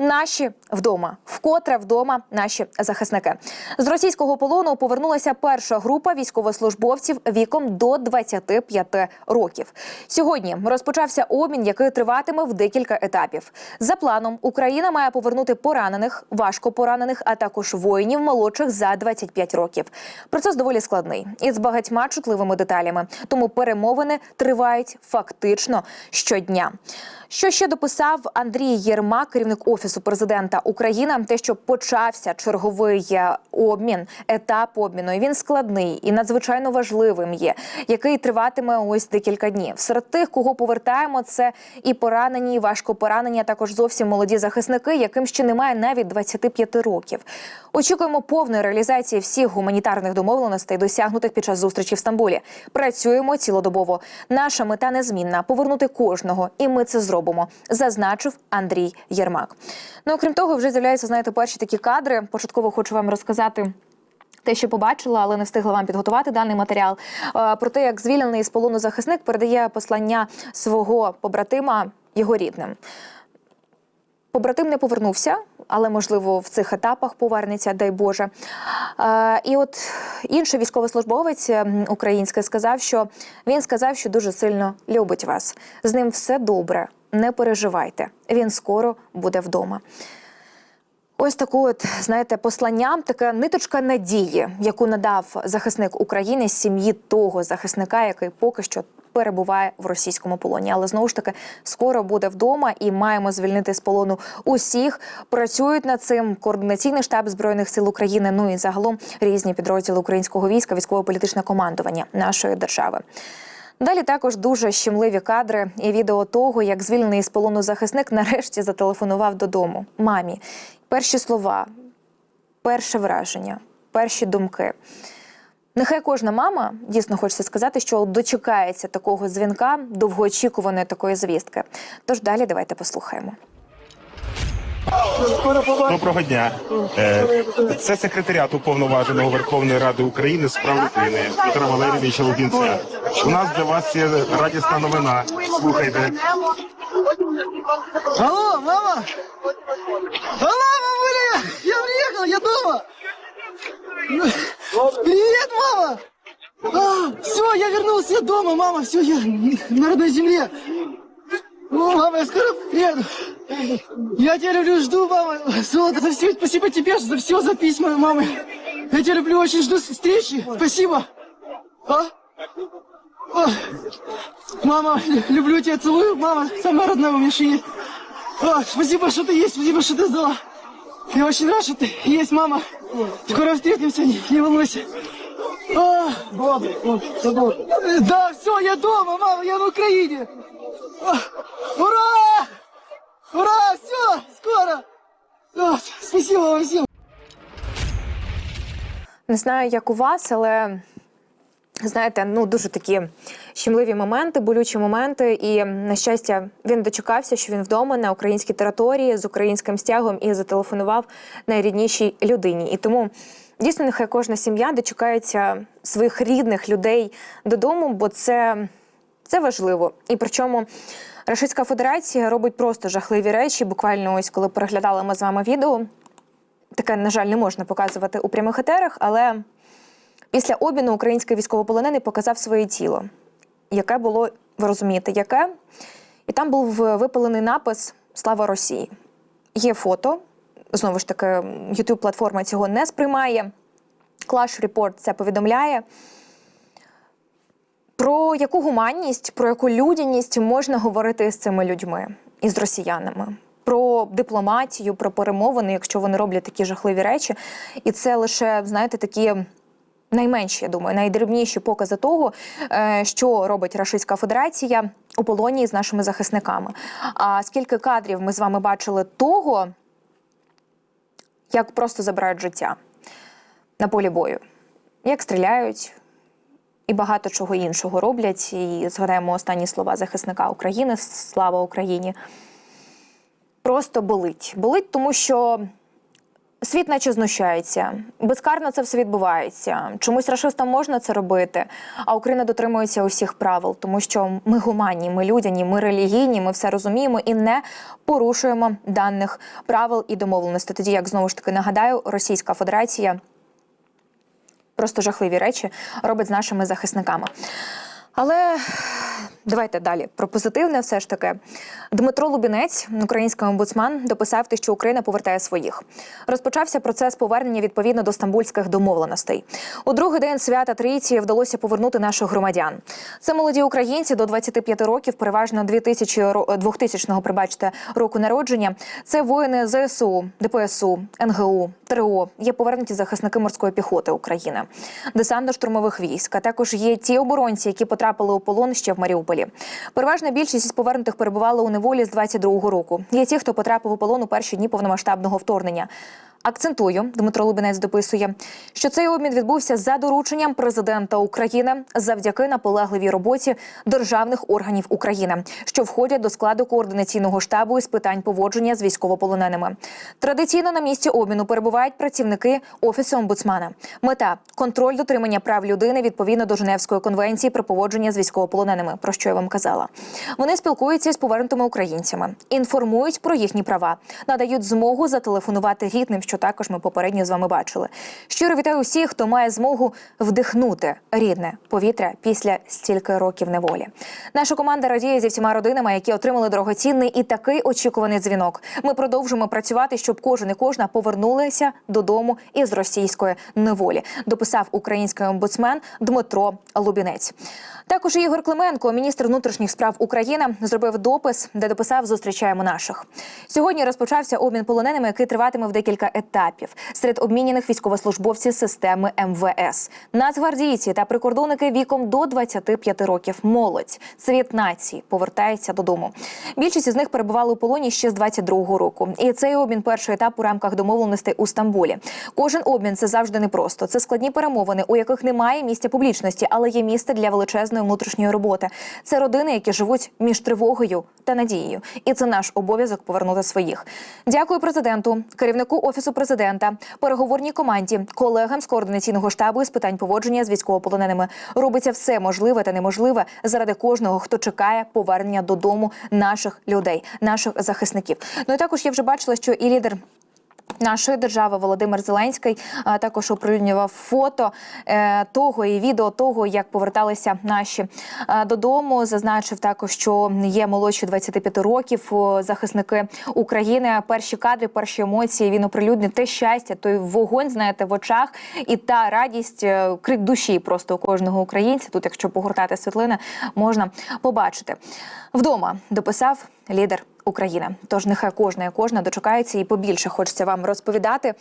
Наші вдома, вкотре вдома наші захисники з російського полону повернулася перша група військовослужбовців віком до 25 років. Сьогодні розпочався обмін, який триватиме в декілька етапів. За планом Україна має повернути поранених, важко поранених, а також воїнів молодших за 25 років. Процес доволі складний і з багатьма чутливими деталями. Тому перемовини тривають фактично щодня. Що ще дописав Андрій Єрмак, керівник офісу президента України, те, що почався черговий е, обмін, етап обміну. І він складний і надзвичайно важливим є, який триватиме ось декілька днів. Серед тих, кого повертаємо, це і поранені, і важко поранені, а також зовсім молоді захисники, яким ще немає навіть 25 років. Очікуємо повної реалізації всіх гуманітарних домовленостей, досягнутих під час зустрічі в Стамбулі. Працюємо цілодобово. Наша мета незмінна повернути кожного, і ми це зробимо, зазначив Андрій Єрмак. Ну окрім того, вже з'являються знаєте перші такі кадри. Початково хочу вам розказати. Те, що побачила, але не встигла вам підготувати даний матеріал. Е, Про те, як звільнений з полону захисник передає послання свого побратима його рідним. Побратим не повернувся, але можливо в цих етапах повернеться, дай Боже. Е, і от інший військовослужбовець український сказав, що він сказав, що дуже сильно любить вас. З ним все добре, не переживайте. Він скоро буде вдома. Ось таку, от знаєте, послання, така ниточка надії, яку надав захисник України сім'ї того захисника, який поки що перебуває в російському полоні. Але знову ж таки скоро буде вдома і маємо звільнити з полону усіх. Працюють над цим координаційний штаб збройних сил України. Ну і загалом різні підрозділи українського війська, військово-політичне командування нашої держави. Далі також дуже щемливі кадри і відео того, як звільнений з полону захисник нарешті зателефонував додому мамі. Перші слова, перше враження, перші думки. Нехай кожна мама дійсно хочеться сказати, що дочекається такого дзвінка, довгоочікуваної такої звістки. Тож далі давайте послухаємо. Доброго дня. Е, Це секретаріат уповноваженого Верховної Ради України з прав людини Петра Валерійовича Лубінця. У нас для вас є радісна новина. Слухайте. Алло, мама! Алло, мамуля! Я приехал, я дома! Привет, мама! А, все, я вернулся, я мама, все, я на родной земле. О, мама, я скоро приеду. Я тебя люблю, жду, мама. Золото, за все, спасибо тебе за все, за письма, мамы. Я тебя люблю, очень жду встречи. Спасибо. А? О, мама, люблю тебя, целую. Мама, самая родная у меня есть. О, спасибо, что ты есть, спасибо, что ты сдала. Я очень рад, что ты есть, мама. Скоро встретимся, не, не волнуйся. А, да, все, я дома, мама, я на Украине. А, Ура! Ура, все, скоро. А, спасибо вам всем. Не знаю, як у вас, але знаєте, ну дуже такі щемливі моменти, болючі моменти. І на щастя, він дочекався, що він вдома на українській території з українським стягом і зателефонував найріднішій людині. І тому дійсно нехай кожна сім'я дочекається своїх рідних людей додому, бо це, це важливо. І причому. Рашистська Федерація робить просто жахливі речі. Буквально ось коли переглядали ми з вами відео. Таке, на жаль, не можна показувати у прямих етерах, але після обміну український військовополонений показав своє тіло. Яке було, ви розумієте, яке? І там був випалений напис Слава Росії. Є фото. Знову ж таки, youtube платформа цього не сприймає. Clash Report це повідомляє. Про яку гуманність, про яку людяність можна говорити з цими людьми і з росіянами? Про дипломатію, про перемовини, якщо вони роблять такі жахливі речі. І це лише, знаєте, такі найменші, я думаю, найдрібніші покази того, е, що робить Рашистська Федерація у полоні з нашими захисниками. А скільки кадрів ми з вами бачили того, як просто забирають життя на полі бою, як стріляють, і багато чого іншого роблять. І згадаємо останні слова захисника України Слава Україні. Просто болить. Болить, тому що Світ наче знущається. Безкарно це все відбувається. Чомусь рашистам можна це робити, а Україна дотримується усіх правил, тому що ми гуманні, ми людяні, ми релігійні, ми все розуміємо і не порушуємо даних правил і домовленостей. Тоді, як знову ж таки нагадаю, Російська Федерація просто жахливі речі робить з нашими захисниками. Але давайте далі про позитивне. Все ж таки, Дмитро Лубінець, український омбудсман, дописав те, що Україна повертає своїх. Розпочався процес повернення відповідно до стамбульських домовленостей. У другий день свята Трійці вдалося повернути наших громадян. Це молоді українці до 25 років, переважно 2000, ро- 2000-го, прибачте, року народження. Це воїни ЗСУ, ДПСУ, НГУ, ТРО. Є повернуті захисники морської піхоти України, десантно-штурмових військ. А також є ті оборонці, які потрапили у полон ще в Маріуполі. Переважна більшість із повернутих перебували у неволі з 22-го року. Є ті, хто потрапив у полон у перші дні повномасштабного вторгнення. Акцентую, Дмитро Лубінець дописує, що цей обмін відбувся за дорученням президента України завдяки наполегливій роботі державних органів України, що входять до складу координаційного штабу із питань поводження з військовополоненими. Традиційно на місці обміну перебувають працівники офісу омбудсмана. Мета контроль дотримання прав людини відповідно до Женевської конвенції про поводження з військовополоненими, про що я вам казала. Вони спілкуються з повернутими українцями, інформують про їхні права, надають змогу зателефонувати рідним, що також ми попередньо з вами бачили. Щиро вітаю усіх, хто має змогу вдихнути рідне повітря після стільки років неволі. Наша команда радіє зі всіма родинами, які отримали дорогоцінний і такий очікуваний дзвінок. Ми продовжуємо працювати, щоб кожен і кожна повернулися додому із російської неволі. Дописав український омбудсмен Дмитро Лубінець. Також Ігор Клименко, міністр внутрішніх справ України, зробив допис, де дописав Зустрічаємо наших. Сьогодні розпочався обмін полоненими, який триватиме в декілька етапів серед обмінених військовослужбовців системи МВС, нацгвардійці та прикордонники віком до 25 років. Молодь, цвіт нації повертається додому. Більшість із них перебували у полоні ще з 22-го року. І цей обмін перший етап у рамках домовленостей у Стамбулі. Кожен обмін це завжди непросто. Це складні перемовини, у яких немає місця публічності, але є місце для величезної внутрішньої роботи. Це родини, які живуть між тривогою та надією. І це наш обов'язок повернути своїх. Дякую президенту, керівнику офісу президента, переговорній команді, колегам з координаційного штабу із питань поводження з військовополоненими. Робиться все можливе та неможливе заради кожного, хто чекає повернення додому наших людей, наших захисників. Ну і також я вже бачила, що і лідер. Нашої держави Володимир Зеленський також оприлюднював фото е, того і відео того, як поверталися наші додому. Зазначив також, що є молодші 25 років захисники України. Перші кадри, перші емоції він оприлюднив те щастя, той вогонь, знаєте, в очах, і та радість, е, крик душі просто у кожного українця. Тут, якщо погортати світлини, можна побачити вдома. Дописав лідер України. Тож нехай кожна і кожна дочекається і побільше хочеться вам розповідати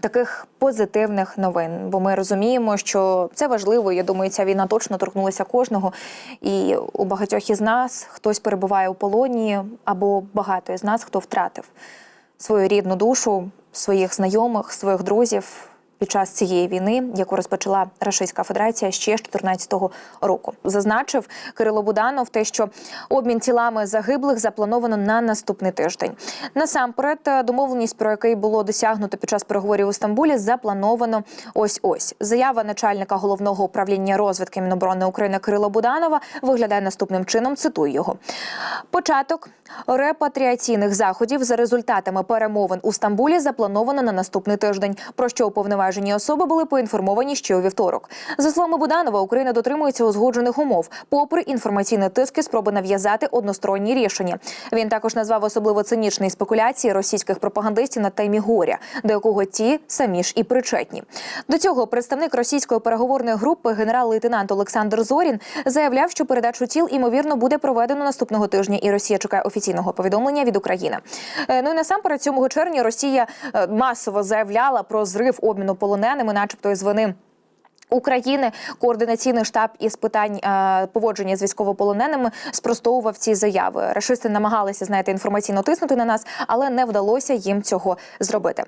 таких позитивних новин. Бо ми розуміємо, що це важливо. Я думаю, ця війна точно торкнулася кожного. І у багатьох із нас хтось перебуває у полоні, або багато із нас хто втратив свою рідну душу, своїх знайомих, своїх друзів. Під час цієї війни, яку розпочала Російська Федерація ще з 2014 року, зазначив Кирило Буданов те, що обмін тілами загиблих заплановано на наступний тиждень. Насамперед, е, домовленість, про який було досягнуто під час переговорів у Стамбулі, заплановано ось ось. Заява начальника головного управління розвідки Міноборони України Кирила Буданова виглядає наступним чином. Цитую його: початок репатріаційних заходів за результатами перемовин у Стамбулі заплановано на наступний тиждень. Про що уповноважені особи були поінформовані ще у вівторок. За словами Буданова, Україна дотримується узгоджених умов, попри інформаційні тиски, спроби нав'язати односторонні рішення. Він також назвав особливо цинічні спекуляції російських пропагандистів на темі горя, до якого ті самі ж і причетні. До цього представник російської переговорної групи генерал-лейтенант Олександр Зорін заявляв, що передачу тіл імовірно буде проведено наступного тижня, і Росія чекає офіційного повідомлення від України. Е, Ну і насамперед 7 червня Росія е, масово заявляла про зрив обміну полоненими, начебто із вини. України координаційний штаб із питань е, поводження з військовополоненими спростовував ці заяви. Рашисти намагалися знаєте, інформаційно тиснути на нас, але не вдалося їм цього зробити.